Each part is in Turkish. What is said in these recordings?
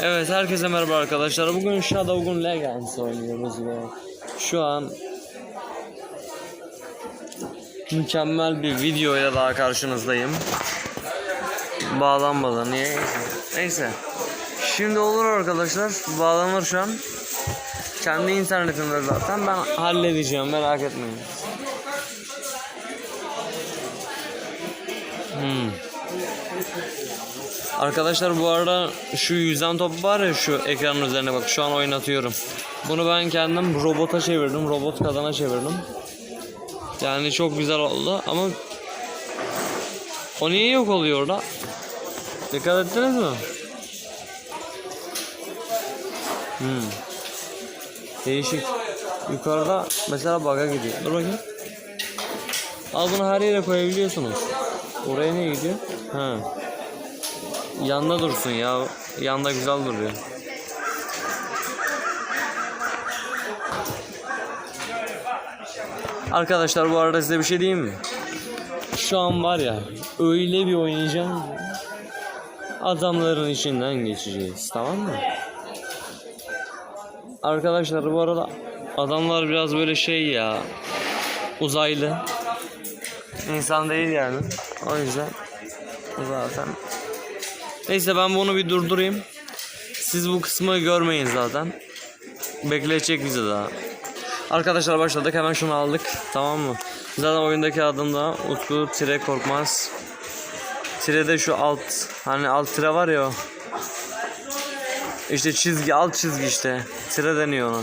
Evet herkese merhaba arkadaşlar. Bugün Shadowgun Legends oynuyoruz ve şu an mükemmel bir videoyla daha karşınızdayım. Bağlanmadı niye? Neyse. Şimdi olur arkadaşlar. Bağlanır şu an. Kendi internetimde zaten ben halledeceğim merak etmeyin. Hmm. Arkadaşlar bu arada şu yüzden top var ya şu ekranın üzerine bak şu an oynatıyorum. Bunu ben kendim robota çevirdim. Robot kadına çevirdim. Yani çok güzel oldu ama o niye yok oluyor orada? Dikkat ettiniz mi? Hmm. Değişik. Yukarıda mesela bug'a gidiyor. Dur bakayım. Al bunu her yere koyabiliyorsunuz. Oraya ne gidiyor? Ha. Yanda dursun ya. Yanda güzel duruyor. Arkadaşlar bu arada size bir şey diyeyim mi? Şu an var ya öyle bir oynayacağım ki adamların içinden geçeceğiz tamam mı? Arkadaşlar bu arada adamlar biraz böyle şey ya uzaylı insan değil yani o yüzden zaten Neyse ben bunu bir durdurayım. Siz bu kısmı görmeyin zaten. Bekletecek bizi daha. Arkadaşlar başladık hemen şunu aldık tamam mı? Zaten oyundaki adım da Utku Tire Korkmaz. Tire de şu alt hani alt tire var ya. İşte çizgi alt çizgi işte. Tire deniyor ona.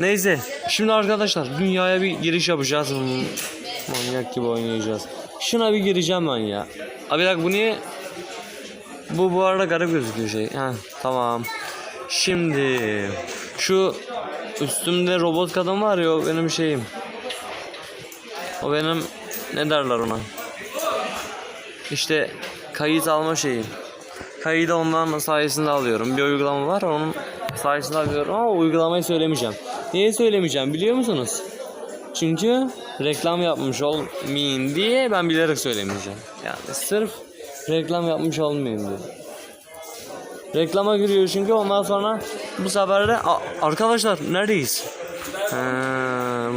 Neyse şimdi arkadaşlar dünyaya bir giriş yapacağız. Manyak gibi oynayacağız. Şuna bir gireceğim ben ya. Abi bak bu niye bu bu arada garip gözüküyor şey. Ha tamam. Şimdi şu üstümde robot kadın var ya o benim şeyim. O benim ne derler ona? İşte kayıt alma şeyi. Kaydı onların sayesinde alıyorum. Bir uygulama var onun sayesinde alıyorum ama uygulamayı söylemeyeceğim. Niye söylemeyeceğim biliyor musunuz? Çünkü reklam yapmış olmayayım diye ben bilerek söylemeyeceğim. Yani sırf reklam yapmış olmayayım diye. Reklama giriyor çünkü ondan sonra bu sefer de arkadaşlar neredeyiz? Ha,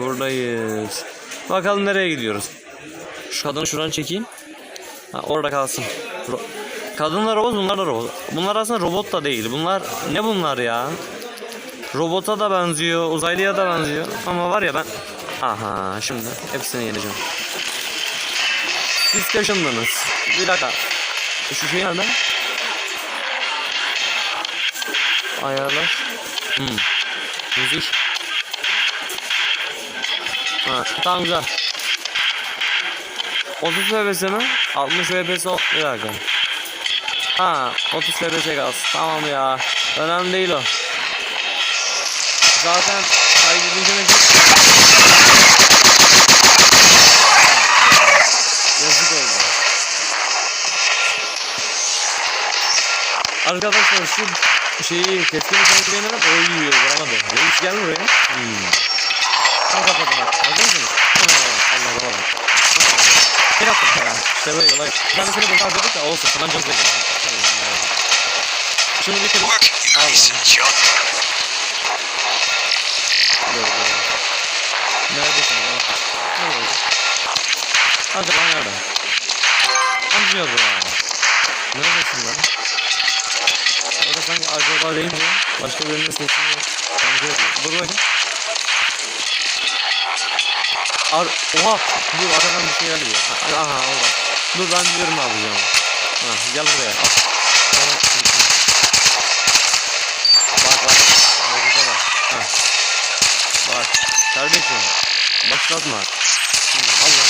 buradayız. Bakalım nereye gidiyoruz? Şu kadını şuradan çekeyim. Ha, orada kalsın. Ro- Kadınlar robot bunlar da robot. Bunlar aslında robot da değil. Bunlar ne bunlar ya? Robota da benziyor, uzaylıya da benziyor. Ama var ya ben... Aha şimdi hepsini yeneceğim. Siz kaşındınız. Bir dakika. Şu şey nerede? Ayarlar. Hmm. Müzik. Ha, tamam güzel. 30 FPS mi? 60 FPS o. Bir dakika. Ha, 30 FPS kalsın. Tamam ya. Önemli değil o. Zaten kaydedince ne Yazık oldu. Arkadaşlar şu şeyi keskin nişancı beğenelim o yiyor vuramadı. Reis gel buraya. Hmm. Tam kapadım bak. Hazır mısınız? Allah Allah. Bir dakika ya. İşte böyle bak. Ben seni burada harcadık da olsun. Tamam canım benim. Şunu bir kere. Al. Neredesin ya? Nerede? Hadi lan nerede? Amca ya. Neredesin lan? Sanki acaba deyince başka birinin sesini bence Dur bakayım. Ar Oha! Dur arkadan bir şey geliyor. Ha- Aha orada. Dur ben biliyorum ne yapacağım. Ha, gel buraya. Al. Bak bak. Harekete bak. Ha. Bak. Kardeşim. Başlatma. Şimdi al lan.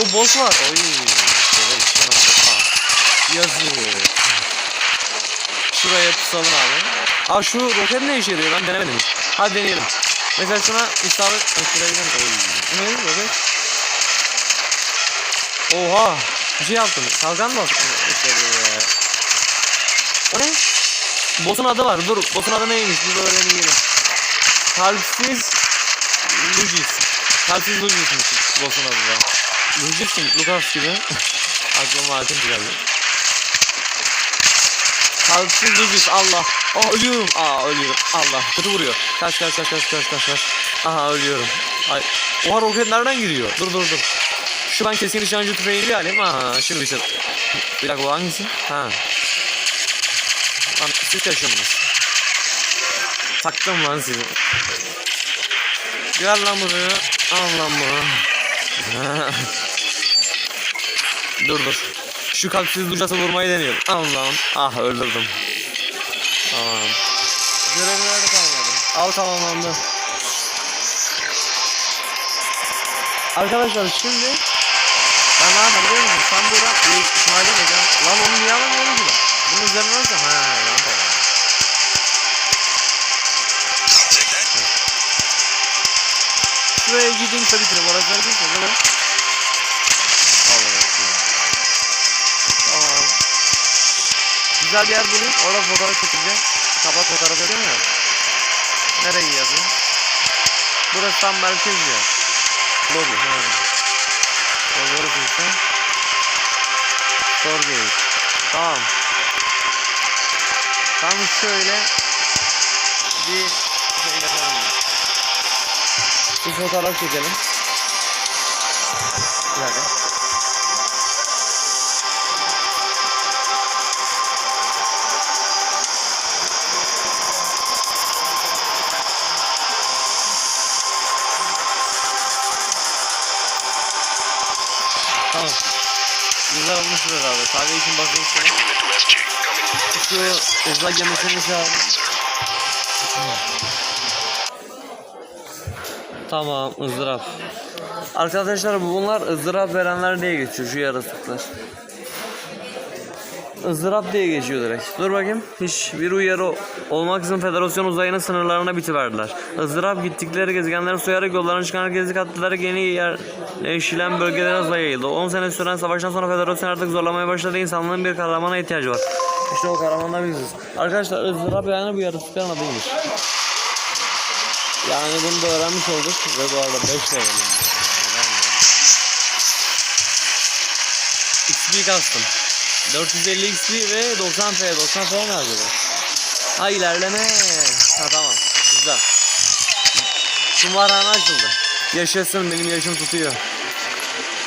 O boss var. Oy. Şöyle bir şey var. Şuraya tutalım abi. Aa şu roket ne işe yarıyor ben denemedim hiç. Hadi deneyelim. Mesela şuna isabet ettirebilirim. Ne roket? Oha. Bir şey yaptım. Kalkan mı attın? O ne? Boss'un adı var. Dur. Boss'un adı neymiş? Biz öğrenelim. Kalpsiz Lugis. Kalpsiz Lugis'miş boss'un adı da. Lugis kim? Lucas gibi. Aklıma hakim geldi. Kalpsiz vücut Allah. Aa ölüyorum. Aa ölüyorum. Allah. Kötü vuruyor. Kaç kaç kaç kaç kaç kaç kaç. Aha ölüyorum. Ay. Oha roket nereden giriyor? Dur dur dur. Şu ben keskin nişancı tüfeğini bir alayım. Aha şimdi bir şey. Bir dakika bu hangisi? Ha. Lan siz taşındınız. Taktım lan sizi. Gel lan buraya. Al lan bunu. dur dur. Şu kalpsiz duşası vurmayı deniyorum. Al lan. Ah öldürdüm. Tamam. Görevlerde kalmadım. Al tamamlandı. Arkadaşlar şimdi ben ne yapayım biliyor musun? Tam buradan İsmail'e bakacağım. Lan onu niye alamıyorum ki ben? Bunun üzerine nasıl? Ha rampa var. Şuraya gideyim tabii ki de barajlara gideyim Güzel bir yer bulayım. Orada fotoğraf çekeceğim. Kapat fotoğraf edeyim mi? Nereye yazayım? Burası tam merkez ya. Ha. Orada ise. Storgate. Tamam. Tam şöyle bir şey yapalım. Bir fotoğraf çekelim. Bir dakika. Tamam. Güzel olmuştur herhalde. Kahve için bakayım şöyle. Şu uzay gemisini çağır. Tamam ızdırap. Arkadaşlar bunlar ızdırap verenler diye geçiyor şu yaratıklar. Izdırap diye geçiyor direkt. Dur bakayım. Hiç bir uyarı olmaksızın federasyon uzayının sınırlarına bitiverdiler. ızdırap gittikleri gezegenleri soyarak yollarına çıkan herkesi kattılarak yeni yerleşilen bölgelere hızla yayıldı. 10 sene süren savaştan sonra federasyon artık zorlamaya başladı. İnsanlığın bir kahramana ihtiyacı var. İşte o kahramanlar biziz. Arkadaşlar ızdırap yani bu yaratıkların adıymış. Yani bunu da öğrenmiş olduk ve bu arada 5 levelim. XP kastım. 450 XP ve 90 F. 90 F ne acaba? Ha ilerleme. Ha tamam. Güzel. Kumarhane açıldı. Yaşasın benim yaşım tutuyor.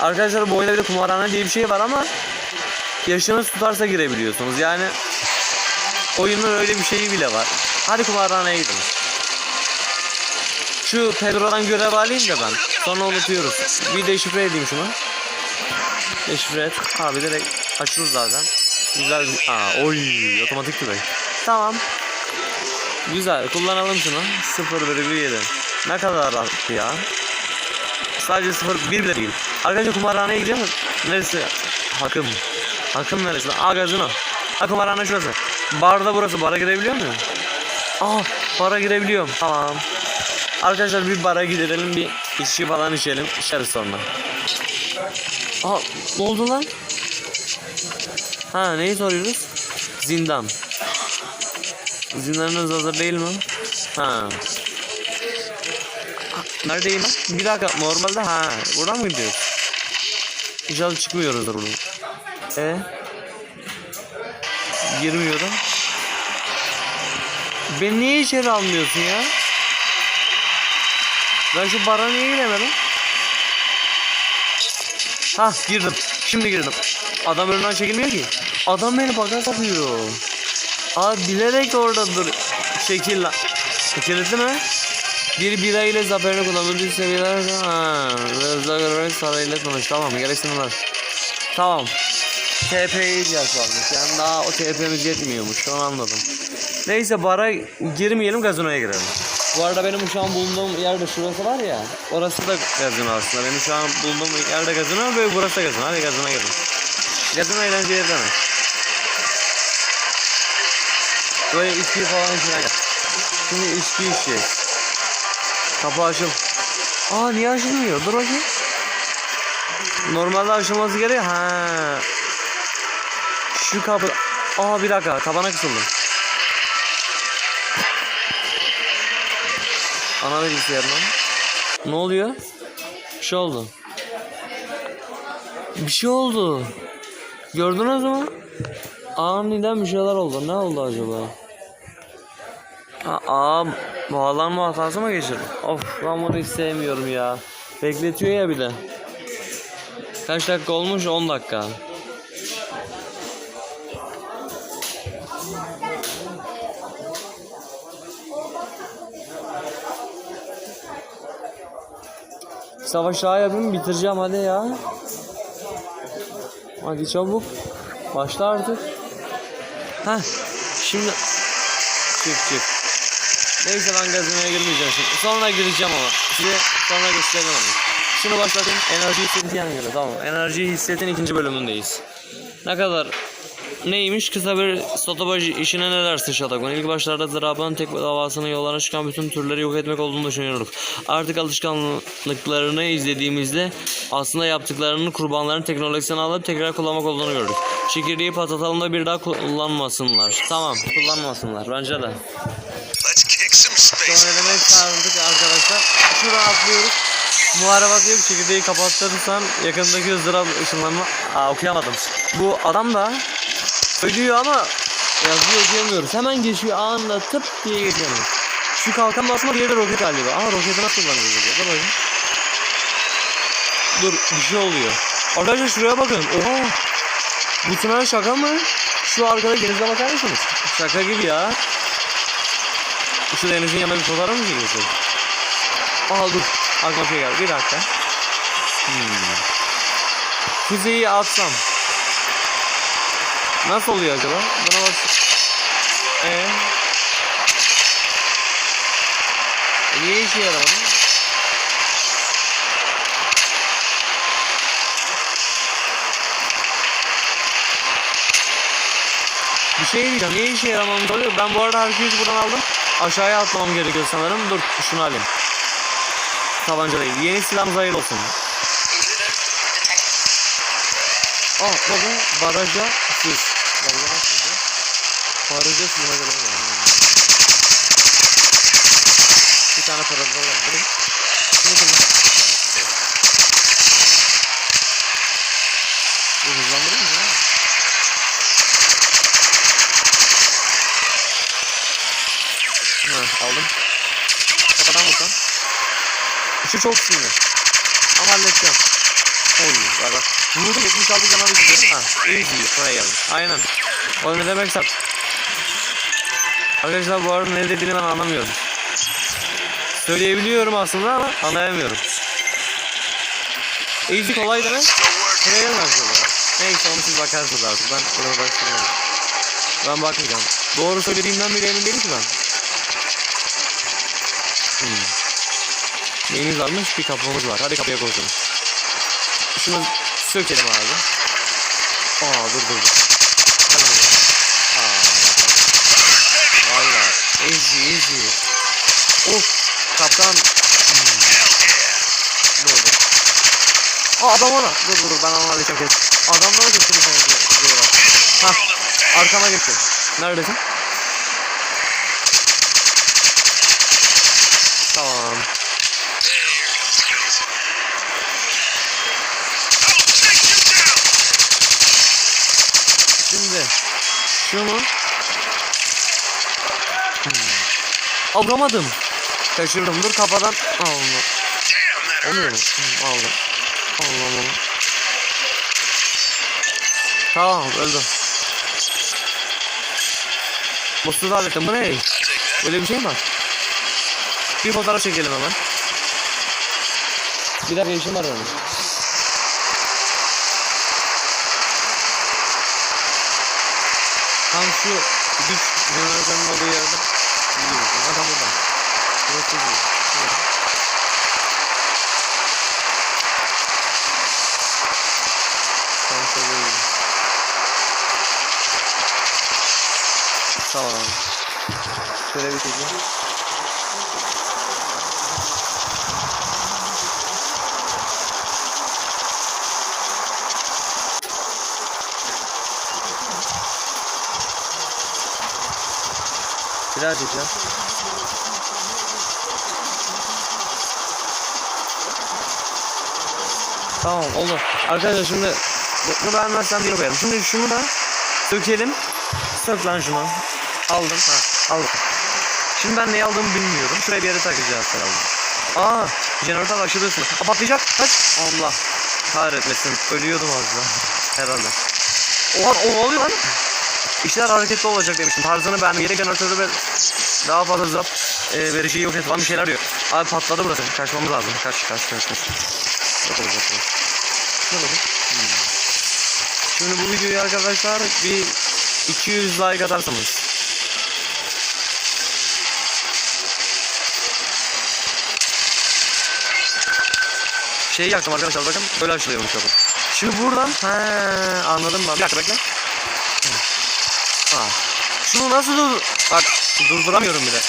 Arkadaşlar bu oyunda bir de kumarhane diye bir şey var ama yaşınız tutarsa girebiliyorsunuz. Yani oyunun öyle bir şeyi bile var. Hadi kumarhaneye gidin. Şu Pedro'dan görev alayım da ben. Sonra unutuyoruz. Bir deşifre edeyim şunu. Deşifre et. Abi direkt açılır zaten. Güzel. Aa, oy otomatik tüfek. Tamam. Güzel kullanalım şunu. 0,7. Ne kadar rahat ya. Sadece 0 1 bile değil. Arkadaşlar kumarhaneye gidiyor mu? Neresi? Hakım. Hakım neresi? Aa gazino. Ha kumarhane şurası. Barda burası. Bara girebiliyor muyum? Aa bara girebiliyorum. Tamam. Arkadaşlar bir bara gidelim bir içki falan içelim. İçeriz sonra. Aa ne oldu lan? Ha neyi soruyoruz? Zindan. Zindanınız hazır değil mi? Ha. Neredeyim? Bir dakika normalde ha buradan mı gidiyoruz? İnşallah çıkmıyoruzdur bunu. E girmiyorum. Beni niye içeri almıyorsun ya? Ben şu bara niye giremedim? Ha girdim. Şimdi girdim. Adam önünden çekilmiyor ki. Adam beni baga sokuyor. Aa bilerek orada dur. Şekil lan. Kilitli mi? Bir bira ile zaferini kullanılır bir seviyeler. Rıza görerek sarayla konuş. Tamam gereksinler. Tamam. TP'ye ihtiyaç varmış. Yani daha o TP'miz yetmiyormuş. Onu anladım. Neyse bara girmeyelim gazinoya girelim. Bu arada benim şu an bulunduğum yerde şurası var ya. Orası da gazino aslında. Benim şu an bulunduğum yerde gazino ve burası da gazino. Hadi gazinoya girelim. Gazino eğlenceli yer demek. Böyle içki falan içine gel. Şimdi içki içeceğiz. Kapı açıl. Aa niye açılmıyor? Dur bakayım. Normalde açılması gerekiyor. Ha. Şu kapı. Aa bir dakika. Tabana kısıldım. Ana bilgisayarından. Ne oluyor? Bir şey oldu. Bir şey oldu. Gördünüz mü? Aniden bir şeyler oldu. Ne oldu acaba? Ha, aa, bağlanma hatası mı geçirdim? Of ben bunu hiç sevmiyorum ya. Bekletiyor ya bir de. Kaç dakika olmuş? 10 dakika. Savaş daha yapayım bitireceğim hadi ya. Hadi çabuk. Başla artık. Heh. Şimdi çık çık. Neyse ben gazinoya girmeyeceğim şimdi. Sonra gireceğim ama. Size sonra göstereceğim onu. Şunu başlatayım. Enerji hissetin yan göre. Tamam. Enerji hissetin ikinci bölümündeyiz. Ne kadar Neymiş? Kısa bir stopaj işine ne dersin Şatakman? İlk başlarda zirabanın tek davasının yollarına çıkan bütün türleri yok etmek olduğunu düşünüyorduk. Artık alışkanlıklarını izlediğimizde aslında yaptıklarının kurbanların teknolojisini alıp tekrar kullanmak olduğunu gördük. Çekirdeği patlatalım da bir daha kullanmasınlar. Tamam kullanmasınlar bence de. Sonra demek çağırdık arkadaşlar. Şuradan atlıyoruz. Muharebe diyor ki çekirdeği kapattırırsan yakındaki ızdırap ışınlanma... Aa okuyamadım. Bu adam da söylüyor ama yazıyor okuyamıyoruz. Hemen geçiyor anında tıp diye geçiyor. Şu kalkan basma diğeri de roket galiba. Ama roketi nasıl kullanıyoruz acaba? Dur bakayım. Dur bir şey oluyor. Arkadaşlar şuraya bakın. Oha. Bu tünel şaka mı? Şu arkada denize bakar mısınız? Şaka gibi ya. Şu denizin yanına bir fotoğraf mı çekiyorsun? Aa dur. Aklıma şey geldi. Bir dakika. Hmm. Füzeyi atsam. Nasıl oluyor acaba? Buna bak. Ee? Niye işe yaramadı? Bir şey diyeceğim. Niye işe yaramamış oluyor? Ben bu arada herkesi buradan aldım. Aşağıya atlamam gerekiyor sanırım. Dur şunu alayım. Tabanca değil. Yeni silahımız hayırlı olsun. Aa baba baraja sus. Baraja suyuna göre mi? Bir tane paralar var. Dur. Şunu kullan. Bu hızlandırır mı ya? Ha, aldım. Kafadan vursam. Şu çok sinir. Ama halledeceğim. Oy bak bak. Vurdum 76 canavar gidiyor. Ha easy. Buraya geldim. Aynen. O ne demekse. Arkadaşlar bu arada ne dediğini ben anlamıyorum. Söyleyebiliyorum aslında ama anlayamıyorum. Easy kolay demek. Gelmez burada. Neyse onu siz bakarsınız artık. Ben oraya başlayacağım. Ben bakmayacağım. Doğru söylediğimden bile emin değilim ki ben. Hmm. Neyimiz varmış? Bir kapımız var. Hadi kapıya koşalım. Şunu sökelim abi. Aa dur dur dur. Hemen ya. Aa. Valla. Easy easy. Of. Kaptan. Hmm. Ne oldu? Aa adam ona. Dur dur ben onu halledeceğim kes. Adamlara geçtim sana diyorlar. Ha. Arkama geçtim. Neredesin? Tamam. Şimdi şunu hmm. Alamadım. Kaçırdım. Dur kafadan. Damn that Olmuyor mu? Aldım. Aldım onu. Tamam öldü. Mutsuz hallettim. Bu ne? Böyle bir şey mi var? Bir fotoğraf çekelim hemen. Bir dakika işim var benim. Tam şu güç jeneratörünün olduğu yerde Tamam. Şöyle bir çekeyim. Bir daha çekeceğim. Tamam oldu. Arkadaşlar şimdi bunu beğenmezsem bir koyalım. Şimdi şunu da Sökelim. Sök lan şunu. Aldım. Ha, aldım. Şimdi ben neyi aldığımı bilmiyorum. Şuraya bir yere takacağız herhalde. Aa, jeneratör açılıyorsun. Aa, patlayacak. Kaç. Allah. Kahretmesin. Ölüyordum az daha. Herhalde. Oha, o oluyor lan? İşler hareketli olacak demiştim. Tarzını beğendim. Yedek jeneratörü ve daha fazla zap e, verişi yok et falan bir şeyler arıyor. Abi patladı burası. Kaçmamız lazım. Kaç kaç kaç kaç. Yaparız yaparız. Ne oldu? Hmm. Şimdi bu videoyu arkadaşlar bir 200 like atarsanız Şeyi yaktım arkadaşlar bakın böyle açılıyormuş kapı. Şimdi buradan he anladım ben. Bir dakika bekle. Ha. Şunu nasıl dur... Bak durduramıyorum bile.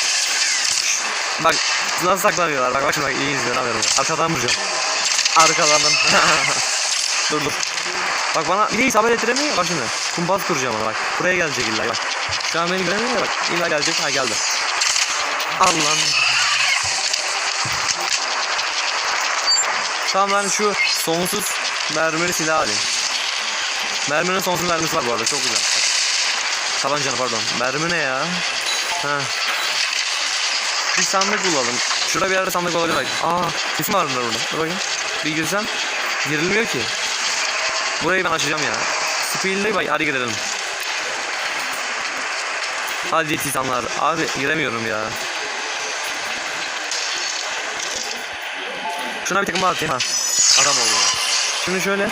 Bak nasıl saklanıyorlar. Bak bak şimdi bak iyi izliyor ne yapıyorum. Arkadan vuracağım. Arkadan. dur dur. Bak bana bir de isabet ettiremiyor. Bak şimdi. Kumpas kuracağım ona bak. Buraya gelecek illa bak. Şu an beni göremiyor ya bak. İlla gelecek. Ha geldi. Allah'ım. Tamam ben şu sonsuz mermili silah alayım. Merminin sonsuz mermisi var bu arada çok güzel. Tabancanı pardon. Mermi ne ya? Ha. Bir sandık bulalım. Şurada bir yerde sandık olabilir bak. Aa, kesin var burada. Dur bakayım. Bir girsem. Girilmiyor ki. Burayı ben açacağım ya. Speed'le bak hadi girelim. Hadi titanlar. Abi giremiyorum ya. Şuna bir takım atayım ha. Adam oldu. Şimdi şöyle.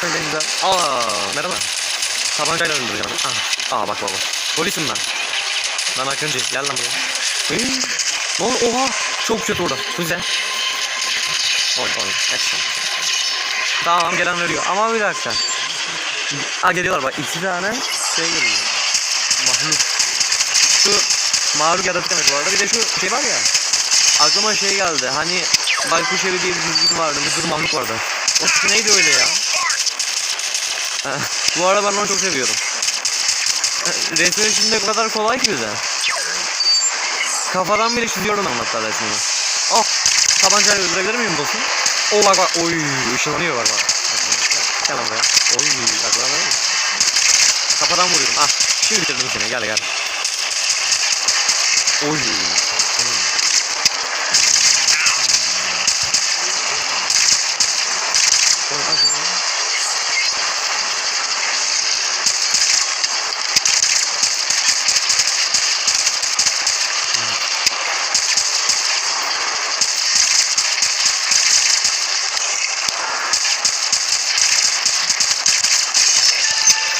Şöyle güzel. Aa, merhaba. Tabancayla öldüreceğim. Aa, aa bak baba. Polisim ben. Ben Akıncı. Gel lan buraya. Hıy. Ne oldu? Oha. Çok kötü orada. Güzel. Oy oy. Action. Tamam gelen veriyor. Ama bir dakika. Aa geliyorlar bak. iki tane şey geliyor. Mahluk. Şu mağrur yaratık demek bu arada. Bir de şu şey var ya. Aklıma şey geldi. Hani Baykuş Evi diye bir dizim vardı. Sürü mahluk vardı. O neydi öyle ya? Ha, bu arada ben onu çok seviyorum. Resmi şimdi o kadar kolay ki bize. Kafadan bile çiziyorum ben hatta resmini. Oh! Tabancayla öldürebilir miyim boss'u? Oh bak bak oy ışınlanıyor bak bak. Gel buraya. Oy bak bak bak. Kafadan vuruyorum. Ah şimdi bitirdim seni gel gel. Oy.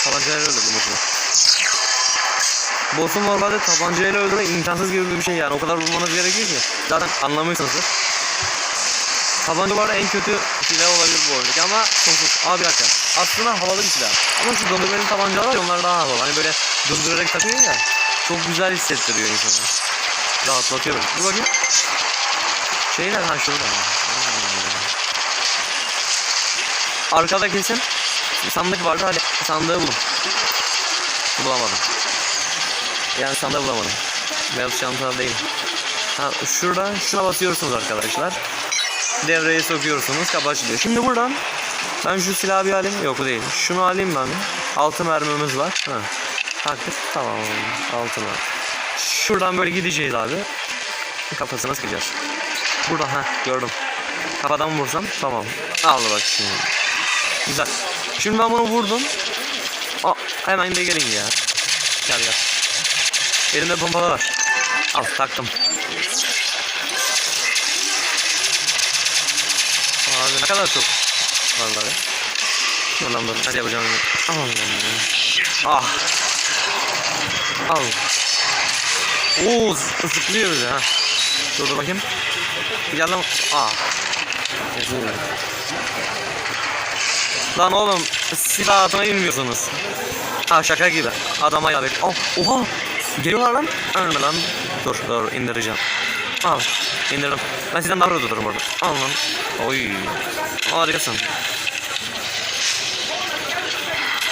Tabancayla öldürdüm boss'u. Boss'u normalde tabancayla öldürmek imkansız gibi bir şey yani. O kadar vurmanız gerekiyor ki. Zaten anlamıyorsunuzdur. Tabanca bu en kötü silah olabilir bu oyundaki ama sonsuz. Aa bir dakika. Aslında havalı bir silah. Ama şu dondurmanın tabancalar onlar daha havalı. Hani böyle durdurarak takıyor ya. Çok güzel hissettiriyor insanı. Rahatlatıyor böyle. Dur bakayım. Şey nerede? Ha şurada. Arkada kesin. Sandık vardı hadi sandığı bulun. Bulamadım. Yani sandığı bulamadım. Beyaz çanta değil. Ha şurada şuna basıyorsunuz arkadaşlar. Devreye sokuyorsunuz kapı açılıyor. Şimdi buradan ben şu silahı bir alayım. Yok değil. Şunu alayım ben. Altı mermimiz var. Ha. Taktık. Tamam. Altı mermi. Şuradan böyle gideceğiz abi. Kafasına sıkacağız. Burada ha gördüm. Kafadan vursam tamam. Aldı bak şimdi. Güzel. Şimdi ben bunu vurdum. Aa, hemen de gelin ya. Gel gel. Elimde pompalı var. Al taktım. Abi ne kadar çok. Vallahi. Dur lan dur. Hadi yapacağım. Al. Ah. Al. Oo zı- zıplıyor bize ha. Dur dur bakayım. Gel lan. Ah. Lan oğlum silah atmayı bilmiyorsunuz. Ha şaka gibi. Adama ya Oh, oha. Geliyorlar lan. Ölme lan. Dur dur indireceğim. Al. indirdim. Ben sizden daha rahat dururum. Al lan. Oy. Harikasın.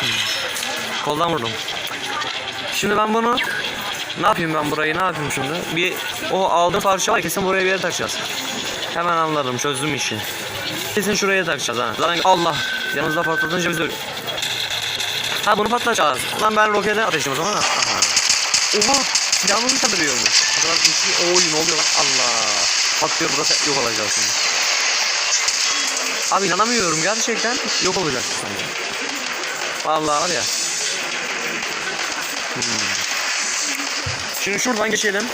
Hmm. Koldan vurdum. Şimdi ben bunu ne yapayım ben burayı ne yapayım şimdi? Bir o aldığım parça var kesin buraya bir yere takacağız. Hemen anladım çözdüm işi. Kesin şuraya takacağız ha. Zaten Allah Yanımızda patlatınca biz ölüyoruz. Ha bunu patlatacağız. Lan ben rokete ateşim o zaman. Aha. Oha! Silahımı mı kandırıyormuş? O kadar güçlü. Ne oluyor lan? Allah! Patlıyor burası yok olacağız şimdi. Abi inanamıyorum gerçekten yok olacak sanki. Vallahi var ya. Hmm. Şimdi şuradan geçelim.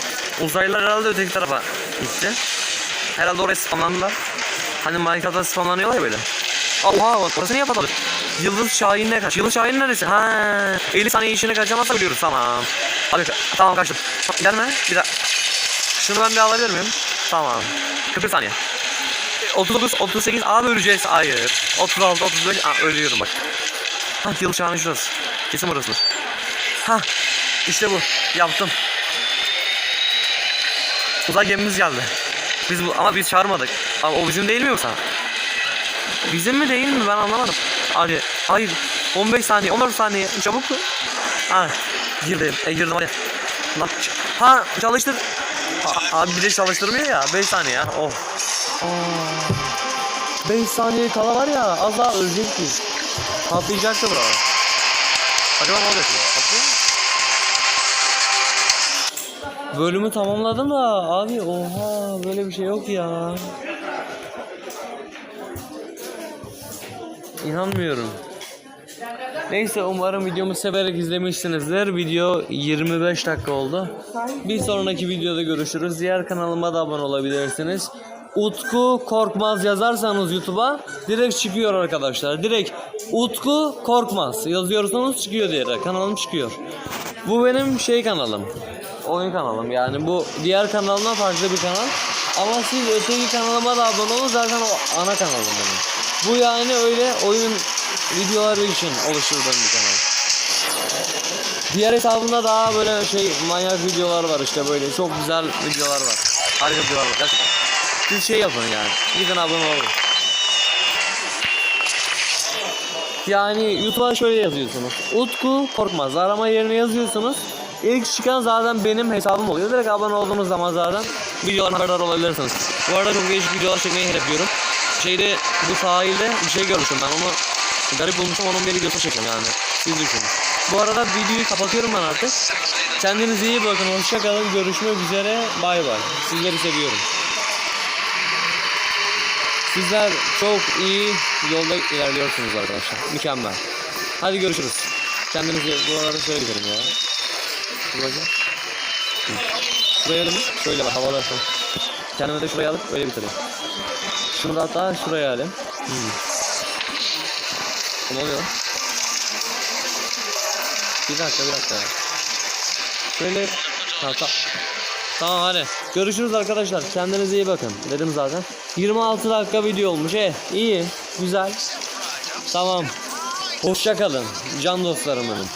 Uzaylılar herhalde öteki tarafa gitti. Herhalde oraya spamlandılar. Hani Minecraft'ta spamlanıyorlar ya böyle. Oha bak orası niye patladı? Yıldız Şahin'e kaç. Yıldız Şahin neresi? Ha, 50 saniye içine kaçamazsa biliyoruz tamam. Hadi tamam kaçtım. Gelme bir daha. Şunu ben bir alabilir miyim? Tamam. 41 saniye. 39, 38 abi öleceğiz. Hayır. 36, 35 Aa, ölüyorum bak. Ha Yıldız Şahin şurası. Kesin burası. Ha işte bu. Yaptım. Uzay gemimiz geldi. Biz bu, ama biz çağırmadık. Ama o bizim değil mi yoksa? Bizim mi değil mi ben anlamadım. Hadi hayır 15 saniye 14 saniye çabuk. Ha girdim. E girdim hadi. Lan, ha çalıştır. Ha, abi bir de çalıştırmıyor ya 5 saniye ya. Oh. Aa, 5 saniye kala var ya az daha ölecek ki. Patlayacaktı bura. Acaba ne olacak? Patlıyor mu? Bölümü tamamladım da abi oha böyle bir şey yok ya. İnanmıyorum. Neyse umarım videomu severek izlemişsinizdir. Video 25 dakika oldu. Bir sonraki videoda görüşürüz. Diğer kanalıma da abone olabilirsiniz. Utku Korkmaz yazarsanız YouTube'a direkt çıkıyor arkadaşlar. Direkt Utku Korkmaz yazıyorsanız çıkıyor diye kanalım çıkıyor. Bu benim şey kanalım. Oyun kanalım yani bu diğer kanalına farklı bir kanal. Ama siz öteki kanalıma da abone olun zaten o ana kanalım benim. Bu yani öyle oyun videoları için oluşturduğum bir kanal. Diğer hesabımda daha böyle şey manyak videolar var işte böyle çok güzel videolar var. Harika videolar var gerçekten. Siz şey yapın yani. Gidin abone olun. Yani YouTube'a şöyle yazıyorsunuz. Utku Korkmaz. Arama yerine yazıyorsunuz. İlk çıkan zaten benim hesabım oluyor. Direkt abone olduğunuz zaman zaten videolardan haberdar olabilirsiniz. Bu arada çok değişik videolar çekmeyi hedefliyorum. Şeyde bu sahilde bir şey görmüşüm ben onu garip bulmuşum onun bir videosunu çekeceğim yani. Siz düşünün. Bu arada videoyu kapatıyorum ben artık. Kendinize iyi bakın. Hoşçakalın. Görüşmek üzere. Bay bay. Sizleri seviyorum. Sizler çok iyi yolda ilerliyorsunuz arkadaşlar. Mükemmel. Hadi görüşürüz. Kendinize bu arada şöyle gidelim ya. Hı. Şuraya alayım. Şöyle bak havalar. Kendime de şuraya alıp öyle bitireyim. Şunu da hatta şuraya alayım. Hmm. Ne oluyor? Bir dakika bir dakika. Şöyle. Ha, ta- Tamam hadi. Görüşürüz arkadaşlar. Kendinize iyi bakın. Dedim zaten. 26 dakika video olmuş. E, iyi. Güzel. Tamam. Hoşça kalın. Can dostlarım benim.